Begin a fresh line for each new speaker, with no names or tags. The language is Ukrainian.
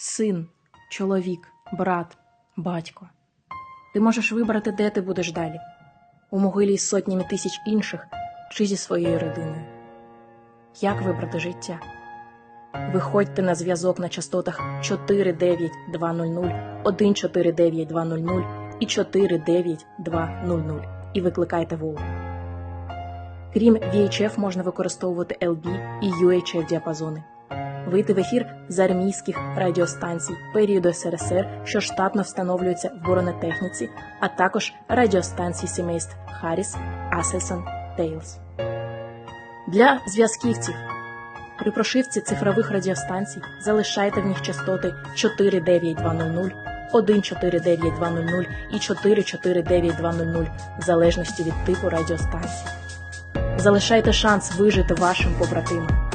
син, чоловік, брат, батько. Ти можеш вибрати, де ти будеш далі у могилі із сотнями тисяч інших чи зі своєю родиною. Як вибрати життя? Виходьте на зв'язок на частотах 49200, 149200 і 49200 і викликайте Волгу. Крім VHF можна використовувати LB і UHF діапазони. Вийти в ефір з армійських радіостанцій періоду СРСР, що штатно встановлюються в бронетехніці, а також радіостанцій сімейств Харріс, Аселсон, Тейлс. Для зв'язківців при прошивці цифрових радіостанцій залишайте в них частоти 49200, 149200 і 449200 в залежності від типу радіостанції. Залишайте шанс вижити вашим побратимам.